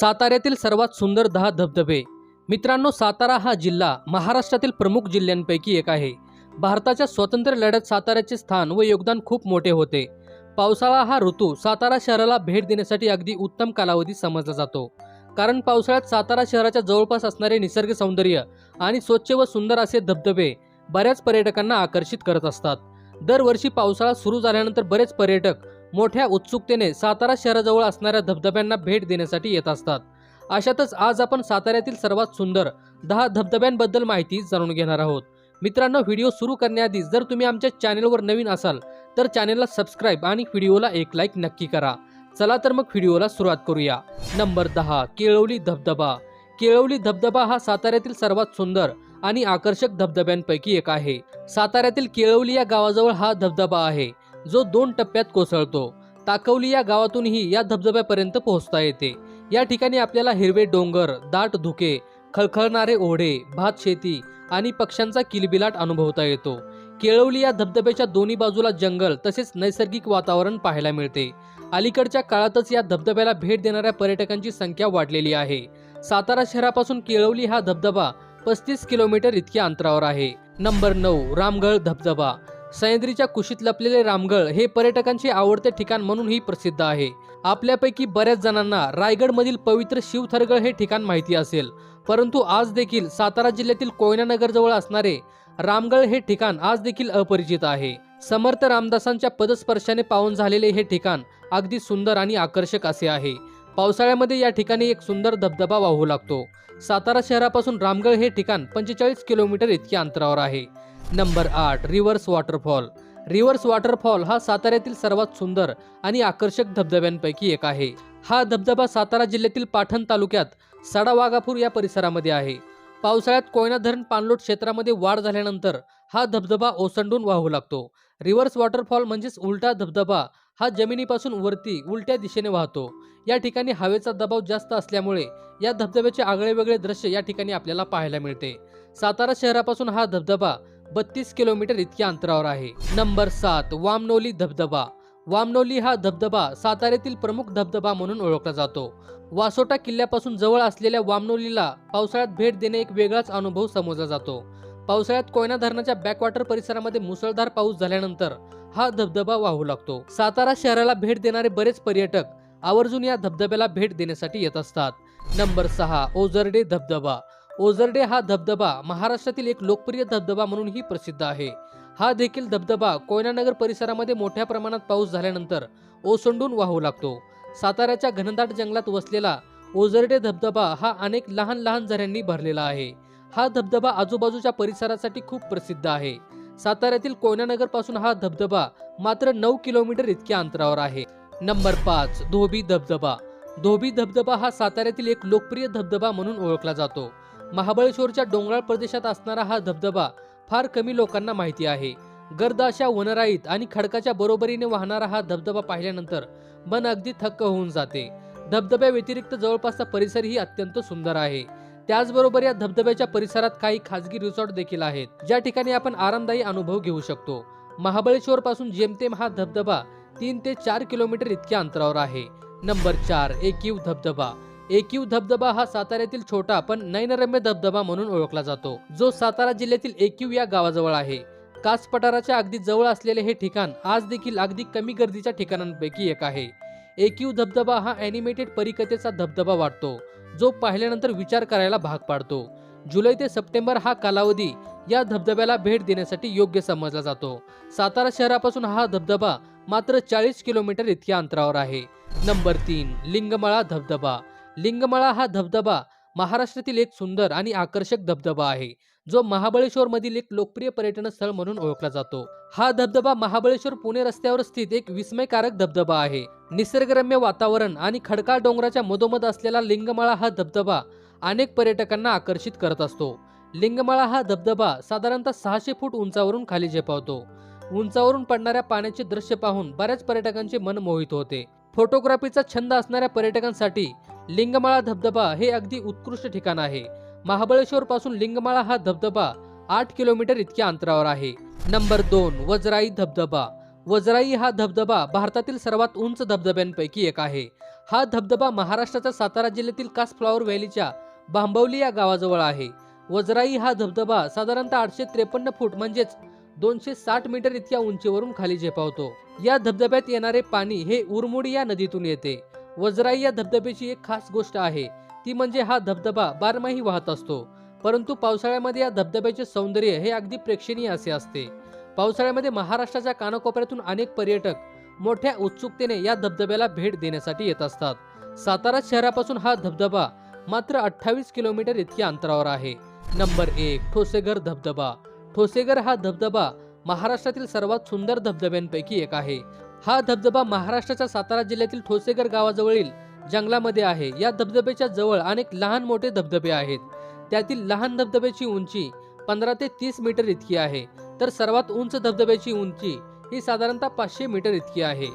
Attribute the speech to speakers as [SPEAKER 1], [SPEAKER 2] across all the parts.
[SPEAKER 1] साताऱ्यातील सर्वात सुंदर दहा धबधबे. मित्रांनो सातारा हा जिल्हा महाराष्ट्रातील प्रमुख जिल्ह्यांपैकी एक आहे. भारताच्या स्वातंत्र्य लढ्यात साताऱ्याचे स्थान व योगदान खूप मोठे होते. पावसाळा हा ऋतू सातारा शहराला भेट देण्यासाठी अगदी उत्तम कालावधी समजला जातो. कारण पावसाळ्यात सातारा शहराच्या जवळपास असणारे निसर्ग सौंदर्य आणि स्वच्छ व सुंदर असे धबधबे बऱ्याच पर्यटकांना आकर्षित करत असतात. दरवर्षी पावसाळा सुरू झाल्यानंतर बरेच पर्यटक मोठ्या उत्सुकतेने सातारा शहराजवळ असणाऱ्या धबधब्यांना भेट देण्यासाठी येत असतात. अशातच आज आपण साताऱ्यातील सर्वात सुंदर दहा धबधब्यांबद्दल माहिती जाणून घेणार आहोत. मित्रांनो व्हिडिओ सुरू करण्याआधी जर तुम्ही आमच्या चॅनेलवर नवीन असाल तर चॅनेलला सबस्क्राईब आणि व्हिडिओला एक लाईक नक्की करा. चला तर मग व्हिडिओला सुरुवात करूया. नंबर दहा केळवली धबधबा. केळवली धबधबा हा साताऱ्यातील सर्वात सुंदर आणि आकर्षक धबधब्यांपैकी एक आहे. साताऱ्यातील केळवली या गावाजवळ हा धबधबा आहे. जो दोन टप्प्यात कोसळतो. ताकवली या गावातूनही या धबधब्यापर्यंत पोहोचता येते. या ठिकाणी आपल्याला हिरवे डोंगर दाट धुके खळखळणारे ओढे भात शेती आणि पक्ष्यांचा किलबिलाट अनुभवता येतो. केळवली या धबधब्याच्या दोन्ही बाजूला जंगल तसेच नैसर्गिक वातावरण पाहायला मिळते. अलीकडच्या काळातच या धबधब्याला भेट देणाऱ्या पर्यटकांची संख्या वाढलेली आहे. सातारा शहरापासून केळवली हा धबधबा पस्तीस किलोमीटर इतक्या अंतरावर आहे. नंबर नऊ रामगळ धबधबा. सह्याद्रीच्या कुशीत लपलेले रामगळ हे पर्यटकांचे आवडते ठिकाण म्हणूनही प्रसिद्ध आहे. आपल्यापैकी बऱ्याच जणांना रायगडमधील पवित्र शिवथरगड हे ठिकाण माहिती असेल. परंतु आज देखील सातारा जिल्ह्यातील कोयनानगरजवळ असणारे रामगळ हे ठिकाण आज देखील अपरिचित आहे. समर्थ रामदासांच्या पदस्पर्शाने पावन झालेले हे ठिकाण अगदी सुंदर आणि आकर्षक असे आहे. पावसाळ्यामध्ये या ठिकाणी एक सुंदर धबधबा वाहू लागतो. सातारा शहरापासून रामगड हे ठिकाण पंचेचाळीस किलोमीटर इतक्या अंतरावर आहे. नंबर आठ रिव्हर्स वॉटरफॉल. रिव्हर्स वॉटरफॉल हा साताऱ्यातील सर्वात सुंदर आणि आकर्षक धबधब्यांपैकी एक आहे. हा धबधबा सातारा जिल्ह्यातील पाटण तालुक्यात सडा वाघापूर या परिसरामध्ये आहे. पावसाळ्यात कोयना धरण पाणलोट क्षेत्रामध्ये वाढ झाल्यानंतर हा धबधबा ओसंडून वाहू लागतो. रिव्हर्स वॉटरफॉल म्हणजेच उलटा धबधबा हा जमिनीपासून वरती उलट्या दिशेने वाहतो. या ठिकाणी हवेचा दबाव जास्त असल्यामुळे या धबधब्याचे आगळे वेगळे दृश्य या ठिकाणी आपल्याला पाहायला मिळते. सातारा शहरापासून हा धबधबा बत्तीस किलोमीटर इतक्या अंतरावर आहे. नंबर सात वामनोली धबधबा. वामनोली हा धबधबा साताऱ्यातील प्रमुख धबधबा म्हणून ओळखला जातो. वासोटा किल्ल्यापासून जवळ असलेल्या वामनोलीला पावसाळ्यात भेट देणे एक वेगळाच अनुभव समजला जातो. पावसाळ्यात कोयना धरणाच्या बॅकवॉटर परिसरामध्ये मुसळधार पाऊस झाल्यानंतर हा धबधबा वाहू लागतो. सातारा शहराला भेट देणारे बरेच पर्यटक आवर्जून या धबधब्याला भेट देण्यासाठी येत असतात. नंबर सहा ओझरडे धबधबा. ओझरडे हा धबधबा महाराष्ट्रातील एक लोकप्रिय धबधबा म्हणूनही प्रसिद्ध आहे. हा देखील धबधबा कोयनानगर परिसरामध्ये मोठ्या प्रमाणात पाऊस झाल्यानंतर ओसंडून वाहू लागतो. साताऱ्याच्या घनदाट जंगलात वसलेला ओझरडे धबधबा हा अनेक लहान लहान झऱ्यांनी भरलेला आहे. हा धबधबा आजूबाजूच्या परिसरासाठी खूप प्रसिद्ध आहे. साताऱ्यातील कोयनानगरपासून हा धबधबा मात्र नऊ किलोमीटर इतक्या अंतरावर आहे. नंबर पाच धोबी धबधबा. धोबी धबधबा हा साताऱ्यातील एक लोकप्रिय धबधबा म्हणून ओळखला जातो. महाबळेश्वरच्या डोंगराळ प्रदेशात असणारा हा धबधबा फार कमी लोकांना माहिती आहे. गर्द अशा वनराईत आणि खडकाच्या बरोबरीने वाहणारा हा धबधबा पाहिल्यानंतर मन अगदी थक्क होऊन जाते. धबधब्या व्यतिरिक्त जवळपासचा परिसरही अत्यंत सुंदर आहे. त्याचबरोबर या धबधब्याच्या परिसरात काही खाजगी रिसॉर्ट देखील आहेत. ज्या ठिकाणी आपण आरामदायी अनुभव घेऊ शकतो. महाबळेश्वर पासून जेमतेम हा धबधबा तीन ते चार किलोमीटर इतक्या अंतरावर आहे. नंबर चार एकीव धबधबा. एकीव धबधबा हा साताऱ्यातील छोटा पण नयनरम्य धबधबा म्हणून ओळखला जातो. जो सातारा जिल्ह्यातील एकीव या गावाजवळ आहे. कास पठाराच्या अगदी जवळ असलेले हे ठिकाण आज देखील अगदी कमी गर्दीच्या ठिकाणांपैकी एक आहे. एकीव धबधबा हा ॲनिमेटेड परिकथेचा धबधबा वाटतो जो पाहिल्यानंतर विचार करायला भाग पाडतो. जुलै ते सप्टेंबर हा कालावधी या धबधब्याला भेट देण्यासाठी योग्य समजला जातो. सातारा शहरापासून हा धबधबा मात्र चाळीस किलोमीटर इतक्या अंतरावर आहे. नंबर तीन लिंगमाळा धबधबा. लिंगमळा हा धबधबा महाराष्ट्रातील एक सुंदर आणि आकर्षक धबधबा आहे जो महाबळेश्वर मधील एक लोकप्रिय पर्यटन स्थळ म्हणून ओळखला जातो. हा धबधबा महाबळेश्वर पुणे रस्त्यावर स्थित एक विस्मयकारक धबधबा आहे. निसर्गरम्य वातावरण आणि खडकाळ डोंगराच्या मधोमध असलेला लिंगमाळा हा धबधबा अनेक पर्यटकांना आकर्षित करत असतो. लिंगमाळा हा धबधबा साधारणतः सहाशे फूट उंचावरून खाली झेपावतो. उंचावरून पडणाऱ्या पाण्याचे दृश्य पाहून बऱ्याच पर्यटकांचे मन मोहित होते. फोटोग्राफीचा छंद असणाऱ्या पर्यटकांसाठी लिंगमाळा धबधबा हे अगदी उत्कृष्ट ठिकाण आहे. महाबळेश्वर पासून लिंगमाळा हा धबधबा आठ किलोमीटर इतक्या अंतरावर आहे. नंबर दोन वजराई धबधबा. वजराई हा धबधबा भारतातील सर्वात उंच धबधब्यांपैकी एक आहे. हा धबधबा महाराष्ट्राच्या सातारा जिल्ह्यातील कास फ्लॉवर व्हॅलीच्या बांबवली या गावाजवळ आहे. वजराई हा धबधबा साधारणतः आठशे त्रेपन्न फूट म्हणजेच दोनशे साठ मीटर इतक्या उंचीवरून खाली झेपावतो. या धबधब्यात येणारे पाणी हे उरमुडी या नदीतून येते. वजराई या धबधब्याची एक खास गोष्ट आहे. ती म्हणजे हा धबधबा बारमाही वाहत असतो. परंतु पावसाळ्यामध्ये या धबधब्याचे सौंदर्य हे अगदी प्रेक्षणीय असे असते. पावसाळ्यामध्ये महाराष्ट्राच्या कानाकोपऱ्यातून अनेक पर्यटक मोठ्या उत्सुकतेने या धबधब्याला भेट देण्यासाठी येत असतात. सातारा शहरापासून हा धबधबा मात्र अठ्ठावीस किलोमीटर इतक्या अंतरावर आहे. नंबर एक ठोसेघर धबधबा. ठोसेघर हा धबधबा महाराष्ट्रातील सर्वात सुंदर धबधब्यांपैकी एक आहे. हा धबधबा महाराष्ट्राच्या सातारा जिल्ह्यातील ठोसेघर गावाजवळील जंगलामध्ये आहे. या धबधब्याच्या जवळ अनेक लहान मोठे धबधबे आहेत. त्यातील लहान धबधब्याची उंची पंधरा ते तीस मीटर इतकी आहे. तर सर्वात उंच धबधब्याची उंची ही साधारणतः पाचशे मीटर इतकी आहे.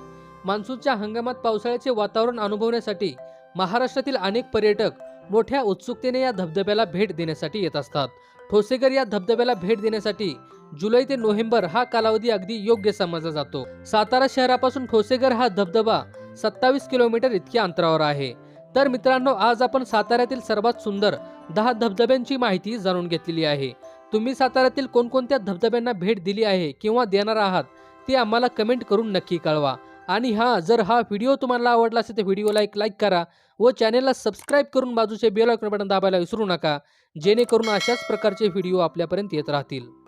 [SPEAKER 1] मान्सूनच्या हंगामात पावसाळ्याचे वातावरण अनुभवण्यासाठी महाराष्ट्रातील अनेक पर्यटक मोठ्या उत्सुकतेने या धबधब्याला भेट देण्यासाठी येत असतात. ठोसेघर या धबधब्याला भेट देण्यासाठी जुलै ते नोव्हेंबर हा कालावधी अगदी योग्य समजला जातो. सातारा शहरापासून ठोसेघर हा धबधबा सत्तावीस किलोमीटर इतक्या अंतरावर आहे. तर मित्रांनो आज आपण साताऱ्यातील सर्वात सुंदर दहा धबधब्यांची माहिती जाणून घेतलेली आहे. तुम्ही साताऱ्यातील कोणकोणत्या धबधब्यांना भेट दिली आहे किंवा देणार आहात ते आम्हाला कमेंट करून नक्की कळवा. आणि हा जर हा व्हिडिओ तुम्हाला आवडला असेल तर व्हिडिओला एक लाईक करा व चॅनेलला सबस्क्राईब करून बाजूचे बेल आयकॉन बटन दाबायला विसरू नका जेणेकरून अशाच प्रकारचे व्हिडिओ आपल्यापर्यंत येत राहतील.